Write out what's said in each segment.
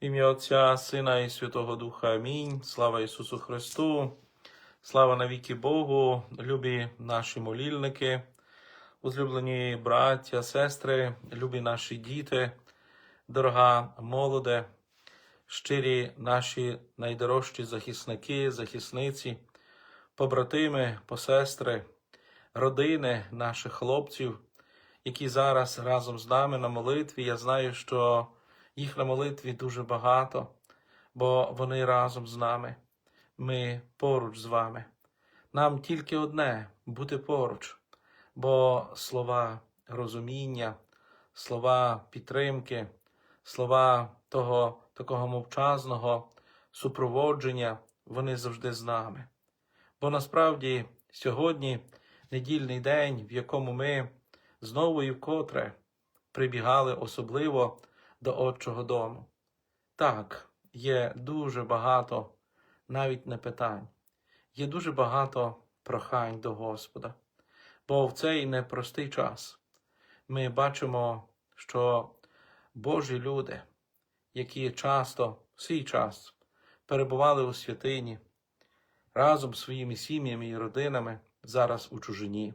Ім'я Отця, Сина і Святого Духа. Амінь. Слава Ісусу Христу. Слава навіки Богу, любі наші молільники, uzлюблені браття, сестри, любі наші діти, дорога молоде, щирі наші найдорожчі захисники, захисниці, побратими, посестри, родини наших хлопців, які зараз разом з нами на молитві. Я знаю, що їх на молитві дуже багато, бо вони разом з нами. Ми поруч з вами. Нам тільки одне бути поруч, бо слова розуміння, слова підтримки, слова того такого мовчазного супроводження, вони завжди з нами. Бо насправді сьогодні недільний день, в якому ми знову і вкотре прибігали особливо до Отчого дому. Так, є дуже багато навіть не питань, є дуже багато прохань до Господа. Бо в цей непростий час ми бачимо, що Божі люди, які часто в свій час перебували у святині разом з своїми сім'ями і родинами, зараз у чужині,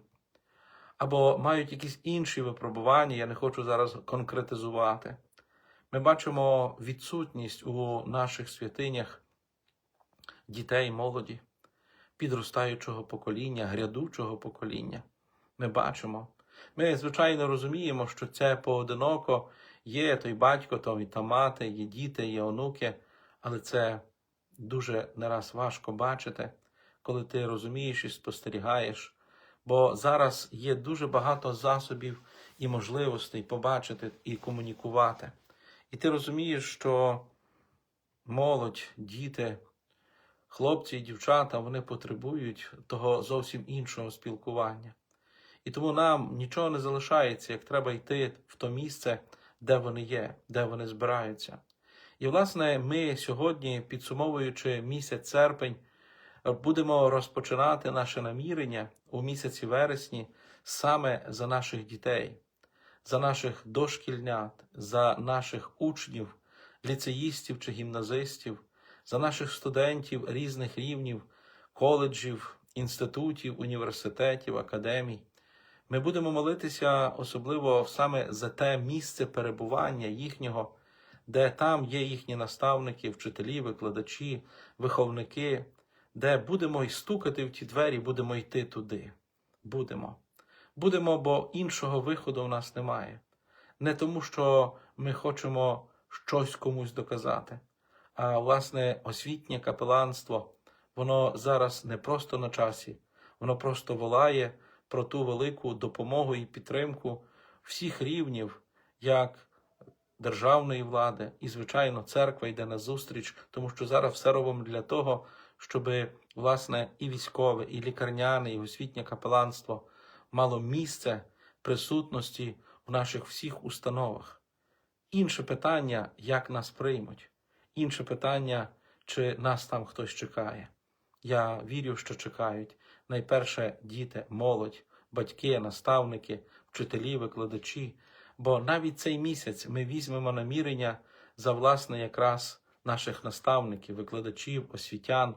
або мають якісь інші випробування, я не хочу зараз конкретизувати. Ми бачимо відсутність у наших святинях дітей, молоді, підростаючого покоління, грядучого покоління. Ми бачимо. Ми, звичайно, розуміємо, що це поодиноко є той батько, то і та мати, є діти, є онуки, але це дуже не раз важко бачити, коли ти розумієш і спостерігаєш. Бо зараз є дуже багато засобів і можливостей побачити і комунікувати. І ти розумієш, що молодь, діти, хлопці і дівчата вони потребують того зовсім іншого спілкування. І тому нам нічого не залишається, як треба йти в то місце, де вони є, де вони збираються. І, власне, ми сьогодні, підсумовуючи місяць серпень, будемо розпочинати наше намірення у місяці вересні саме за наших дітей, за наших дошкільнят, за наших учнів, ліцеїстів чи гімназистів, за наших студентів різних рівнів, коледжів, інститутів, університетів, академій. Ми будемо молитися особливо саме за те місце перебування їхнього, де там є їхні наставники, вчителі, викладачі, виховники, де будемо й стукати в ті двері, будемо йти туди. Будемо. Будемо, бо іншого виходу в нас немає. Не тому, що ми хочемо щось комусь доказати, а власне освітнє капеланство, воно зараз не просто на часі, воно просто волає про ту велику допомогу і підтримку всіх рівнів, як державної влади, і, звичайно, церква йде на зустріч, тому що зараз все робимо для того, щоб власне і військове, і лікарняне, і освітнє капеланство мало місце присутності в наших всіх установах. Інше питання, як нас приймуть, інше питання, чи нас там хтось чекає. Я вірю, що чекають найперше діти, молодь, батьки, наставники, вчителі, викладачі. Бо навіть цей місяць ми візьмемо намірення за власне якраз наших наставників, викладачів, освітян.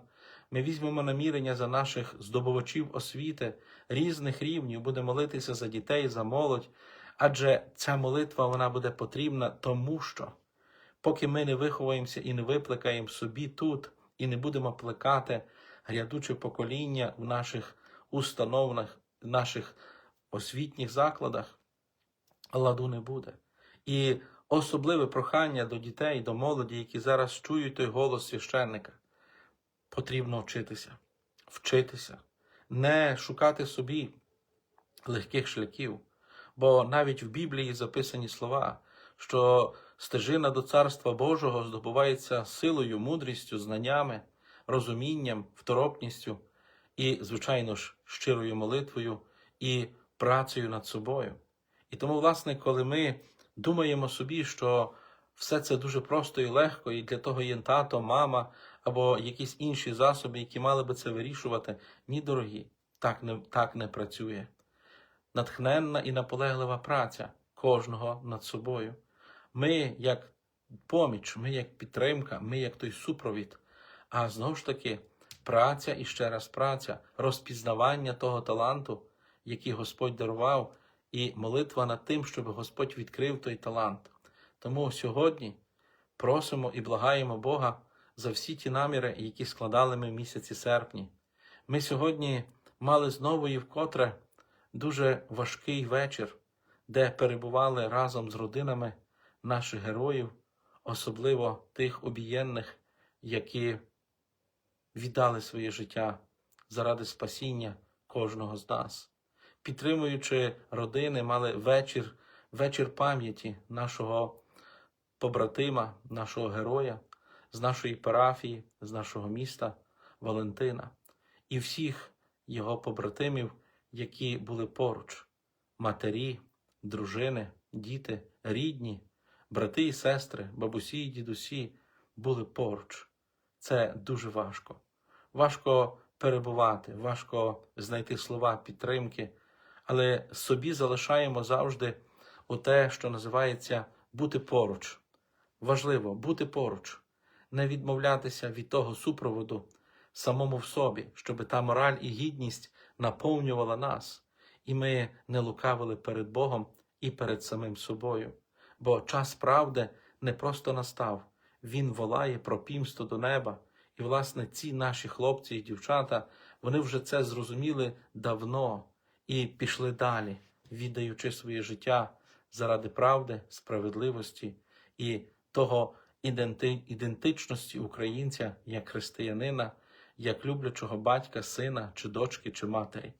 Ми візьмемо намірення за наших здобувачів освіти різних рівнів, будемо молитися за дітей, за молодь. Адже ця молитва вона буде потрібна, тому що поки ми не виховаємося і не випликаємо собі тут, і не будемо плекати грядуче покоління в наших установах, в наших освітніх закладах, ладу не буде. І особливе прохання до дітей, до молоді, які зараз чують той голос священника. Потрібно вчитися, вчитися, не шукати собі легких шляхів. Бо навіть в Біблії записані слова, що стежина до Царства Божого здобувається силою, мудрістю, знаннями, розумінням, второпністю і, звичайно ж, щирою молитвою і працею над собою. І тому, власне, коли ми думаємо собі, що все це дуже просто і легко, і для того є тато, мама або якісь інші засоби, які мали би це вирішувати, ні, дорогі, так не, так не працює. Натхненна і наполеглива праця кожного над собою. Ми, як поміч, ми як підтримка, ми як той супровід. А знову ж таки, праця і ще раз праця, розпізнавання того таланту, який Господь дарував, і молитва над тим, щоб Господь відкрив той талант. Тому сьогодні просимо і благаємо Бога за всі ті наміри, які складали ми в місяці серпні. Ми сьогодні мали знову і вкотре дуже важкий вечір, де перебували разом з родинами наших героїв, особливо тих обієнних, які віддали своє життя заради спасіння кожного з нас. Підтримуючи родини, мали вечір, вечір пам'яті нашого побратима, нашого героя, з нашої парафії, з нашого міста Валентина і всіх його побратимів, які були поруч, матері, дружини, діти, рідні, брати і сестри, бабусі і дідусі були поруч. Це дуже важко. Важко перебувати, важко знайти слова підтримки, але собі залишаємо завжди у те, що називається бути поруч. Важливо бути поруч, не відмовлятися від того супроводу самому в собі, щоб та мораль і гідність наповнювала нас, і ми не лукавили перед Богом і перед самим собою. Бо час правди не просто настав, Він волає про пімство до неба. І, власне, ці наші хлопці і дівчата, вони вже це зрозуміли давно і пішли далі, віддаючи своє життя заради правди, справедливості і того ідентичності українця як християнина, як люблячого батька, сина, чи дочки, чи матері.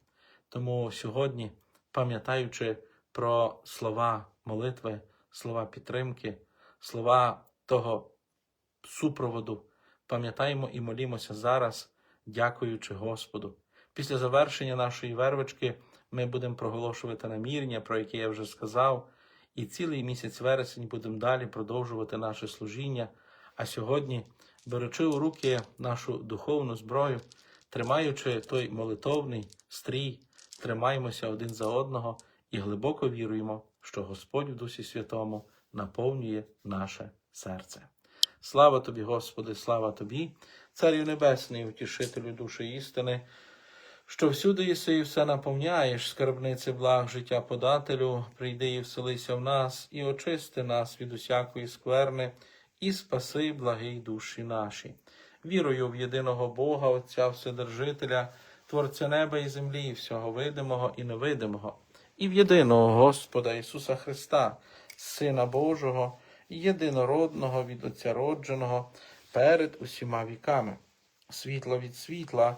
Тому сьогодні, пам'ятаючи про слова молитви, слова підтримки, слова того супроводу, пам'ятаємо і молімося зараз, дякуючи Господу. Після завершення нашої вервички ми будемо проголошувати намірення, про яке я вже сказав, і цілий місяць вересень будемо далі продовжувати наше служіння. А сьогодні, беручи у руки нашу духовну зброю, тримаючи той молитовний стрій, тримаємося один за одного і глибоко віруємо, що Господь в Дусі Святому наповнює наше серце. Слава тобі, Господи, слава тобі, Царю Небесний, утішителю душі істини, що всюди єси і все наповняєш, скарбниці благ життя подателю, прийди і вселися в нас, і очисти нас від усякої скверни, і спаси благий душі наші. Вірую в єдиного Бога, Отця Вседержителя, Творця неба і землі, всього видимого і невидимого, і в єдиного Господа Ісуса Христа, Сина Божого, єдинородного від Отця родженого перед усіма віками, світло від світла,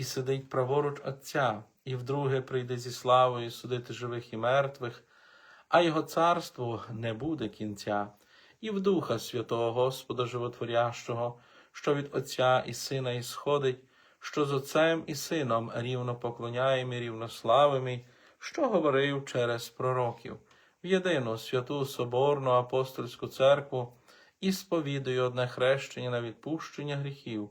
і сидить праворуч Отця, і вдруге прийде зі славою судити живих і мертвих, а його царству не буде кінця, і в Духа Святого Господа Животворящого, що від Отця і Сина ісходить, що з Отцем і Сином рівно поклоняємо і рівно славимо, що говорив через пророків, в єдину святу Соборну апостольську церкву і сповідую одне хрещення на відпущення гріхів,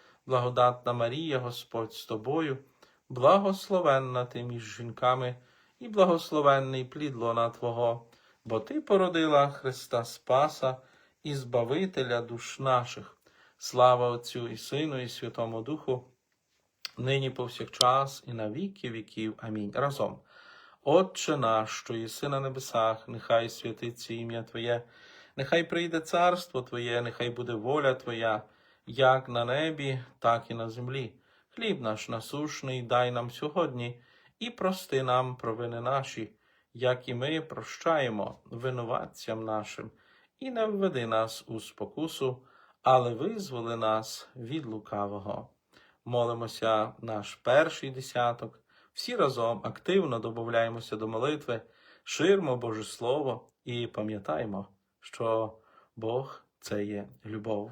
благодатна Марія, Господь з тобою, благословенна ти між жінками, і благословенний плід лона Твого, бо Ти породила Христа Спаса і Збавителя душ наших. Слава Отцю і Сину, і Святому Духу, нині повсякчас, і на віки віків. Амінь. Разом. Отче наш, що єси на небесах, нехай святиться ім'я Твоє, нехай прийде царство Твоє, нехай буде воля Твоя, як на небі, так і на землі. Хліб наш насушний дай нам сьогодні, і прости нам провини наші, як і ми прощаємо винуватцям нашим, і не введи нас у спокусу, але визволи нас від лукавого. Молимося наш перший десяток. Всі разом активно додаємося до молитви, ширмо Боже Слово і пам'ятаємо, що Бог це є любов.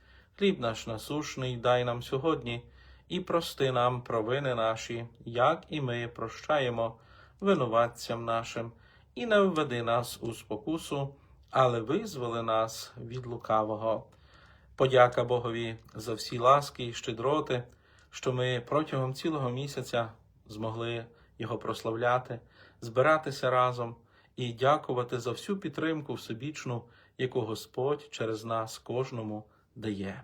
Хліб наш насушний дай нам сьогодні, і прости нам провини наші, як і ми прощаємо винуватцям нашим, і не введи нас у спокусу, але визволи нас від лукавого. Подяка Богові за всі ласки і щедроти, що ми протягом цілого місяця змогли його прославляти, збиратися разом і дякувати за всю підтримку всебічну, яку Господь через нас кожному дає.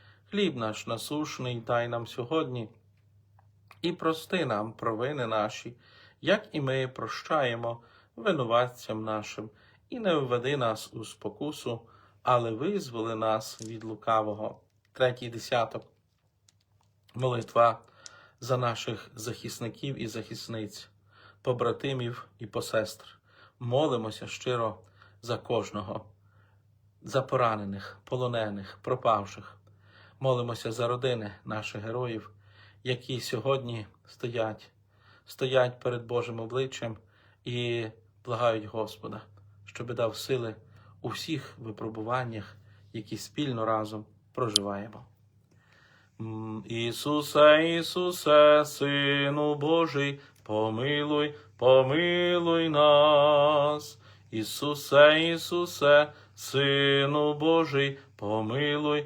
Хліб наш насушний дай нам сьогодні, і прости нам провини наші, як і ми прощаємо винуватцям нашим, і не введи нас у спокусу, але визволи нас від лукавого. Третій десяток. Молитва за наших захисників і захисниць, побратимів і посестр. Молимося щиро за кожного, за поранених, полонених, пропавших. Молимося за родини наших героїв, які сьогодні стоять, стоять перед Божим обличчям і благають Господа, щоби дав сили у всіх випробуваннях, які спільно разом проживаємо. Ісусе, Ісусе, Сину Божий, помилуй, помилуй нас. Ісусе, Ісусе, Сину Божий, помилуй,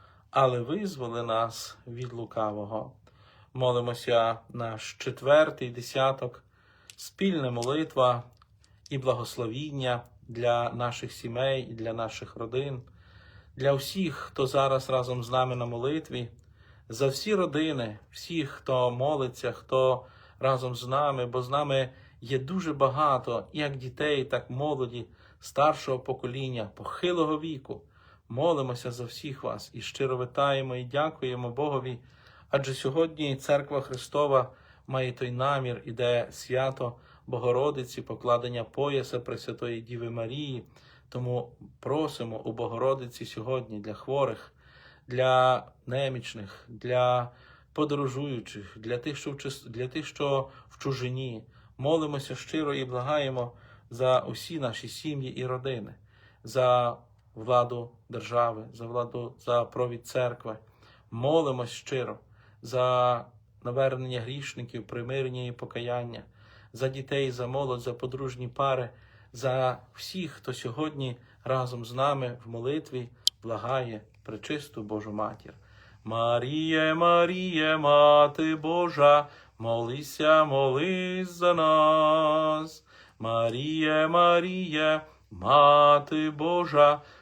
але визволи нас від лукавого. Молимося наш четвертий десяток, спільна молитва і благословіння для наших сімей для наших родин, для всіх, хто зараз разом з нами на молитві, за всі родини, всіх, хто молиться, хто разом з нами, бо з нами є дуже багато як дітей, так молоді, старшого покоління, похилого віку. Молимося за всіх вас і щиро витаємо і дякуємо Богові. Адже сьогодні Церква Христова має той намір, іде свято Богородиці, покладення пояса Пресвятої Діви Марії. Тому просимо у Богородиці сьогодні для хворих, для немічних, для подорожуючих, для тих, що в, для тих, що в чужині. Молимося щиро і благаємо за усі наші сім'ї і родини, за владу держави, за владу за провід церкви. Молимось щиро за навернення грішників, примирення і покаяння, за дітей, за молодь, за подружні пари, за всіх, хто сьогодні разом з нами в молитві благає пречисту Божу матір. Маріє, Маріє, Мати Божа, молися, молись за нас. Маріє, Маріє, Мати Божа,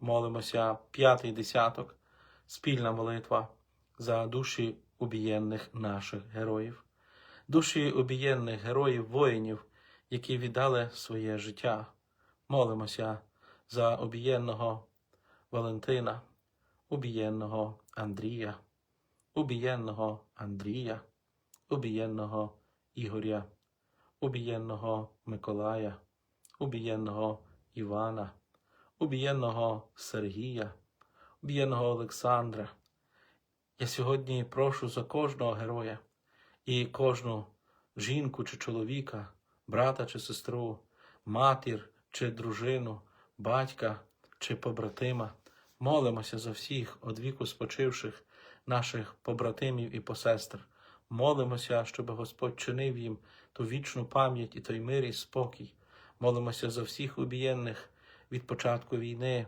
Молимося п'ятий десяток, спільна молитва за душі убієнних наших героїв, душі убієнних героїв воїнів, які віддали своє життя. Молимося за обієнного Валентина, убієнного Андрія, убієнного Андрія, убієнного Ігоря, убієнного Миколая, убієнного Івана, убієнного Сергія, убієнного Олександра. Я сьогодні прошу за кожного героя і кожну жінку чи чоловіка, брата чи сестру, матір чи дружину, батька чи побратима. Молимося за всіх одвіку спочивших наших побратимів і посестр. Молимося, щоб Господь чинив їм ту вічну пам'ять і той мир і спокій. Молимося за всіх убієнних від початку війни,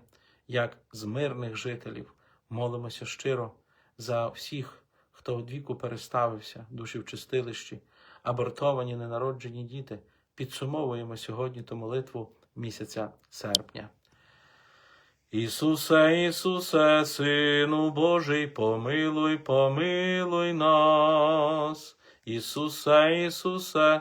як з мирних жителів. Молимося щиро за всіх, хто одвіку переставився, душі в чистилищі, абортовані ненароджені діти. Підсумовуємо сьогодні ту молитву місяця серпня. Ісусе, Ісусе, Сину Божий, помилуй, помилуй нас. Ісусе, Ісусе,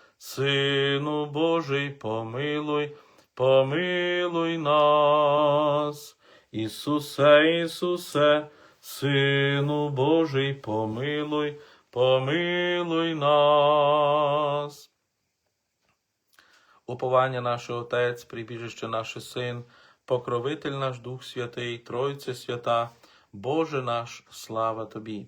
Сину Божий, помилуй, помилуй нас. Ісусе, Ісусе, Сину Божий, помилуй, помилуй нас. Уповання наше Отець, прибіжище наше Син, покровитель наш Дух Святий, Тройце свята, Боже наш, слава Тобі.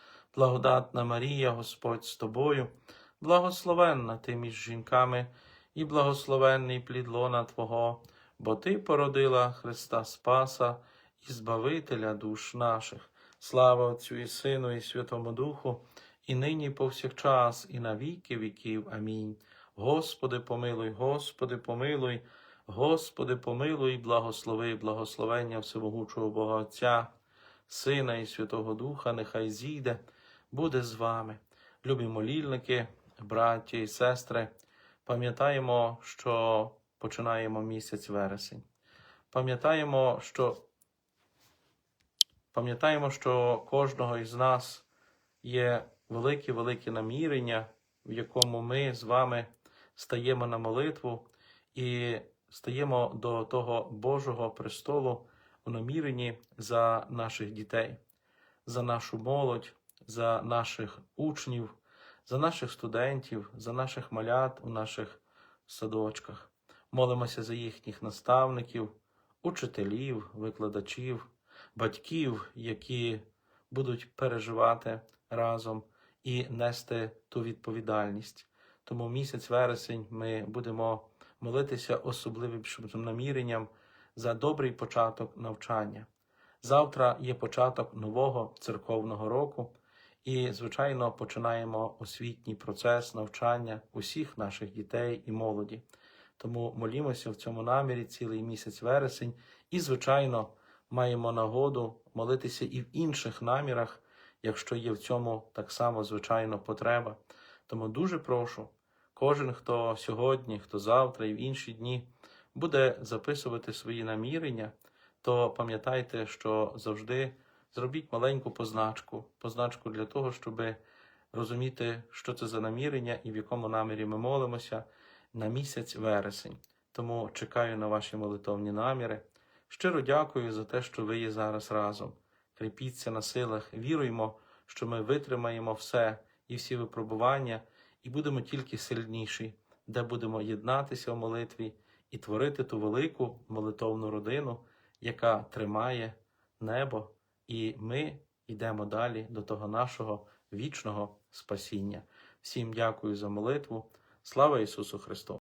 благодатна Марія, Господь з тобою, благословенна ти між жінками, і благословенний плід лона Твого, бо Ти породила Христа Спаса і Збавителя душ наших. Слава Отцю і Сину, і Святому Духу, і нині, і повсякчас, і на віки віків. Амінь. Господи, помилуй, Господи, помилуй, Господи, помилуй, благослови, благословення Всемогучого Бога Отця, Сина і Святого Духа, нехай зійде, буде з вами. Любі молільники, браття і сестри, пам'ятаємо, що починаємо місяць вересень. Пам'ятаємо, що Пам'ятаємо, що кожного із нас є великі-великі намірення, в якому ми з вами стаємо на молитву і стаємо до того Божого престолу у наміренні за наших дітей, за нашу молодь, за наших учнів, за наших студентів, за наших малят у наших садочках. Молимося за їхніх наставників, учителів, викладачів батьків, які будуть переживати разом і нести ту відповідальність. Тому місяць вересень ми будемо молитися особливим наміренням за добрий початок навчання. Завтра є початок нового церковного року, і, звичайно, починаємо освітній процес навчання усіх наших дітей і молоді. Тому молімося в цьому намірі цілий місяць вересень, і, звичайно, маємо нагоду молитися і в інших намірах, якщо є в цьому так само звичайно потреба. Тому дуже прошу, кожен, хто сьогодні, хто завтра і в інші дні буде записувати свої намірення, то пам'ятайте, що завжди зробіть маленьку позначку, позначку для того, щоб розуміти, що це за намірення і в якому намірі ми молимося на місяць вересень. Тому чекаю на ваші молитовні наміри. Щиро дякую за те, що ви є зараз разом. Кріпіться на силах, віруємо, що ми витримаємо все і всі випробування, і будемо тільки сильніші, де будемо єднатися в молитві і творити ту велику молитовну родину, яка тримає небо, і ми йдемо далі до того нашого вічного спасіння. Всім дякую за молитву. Слава Ісусу Христу!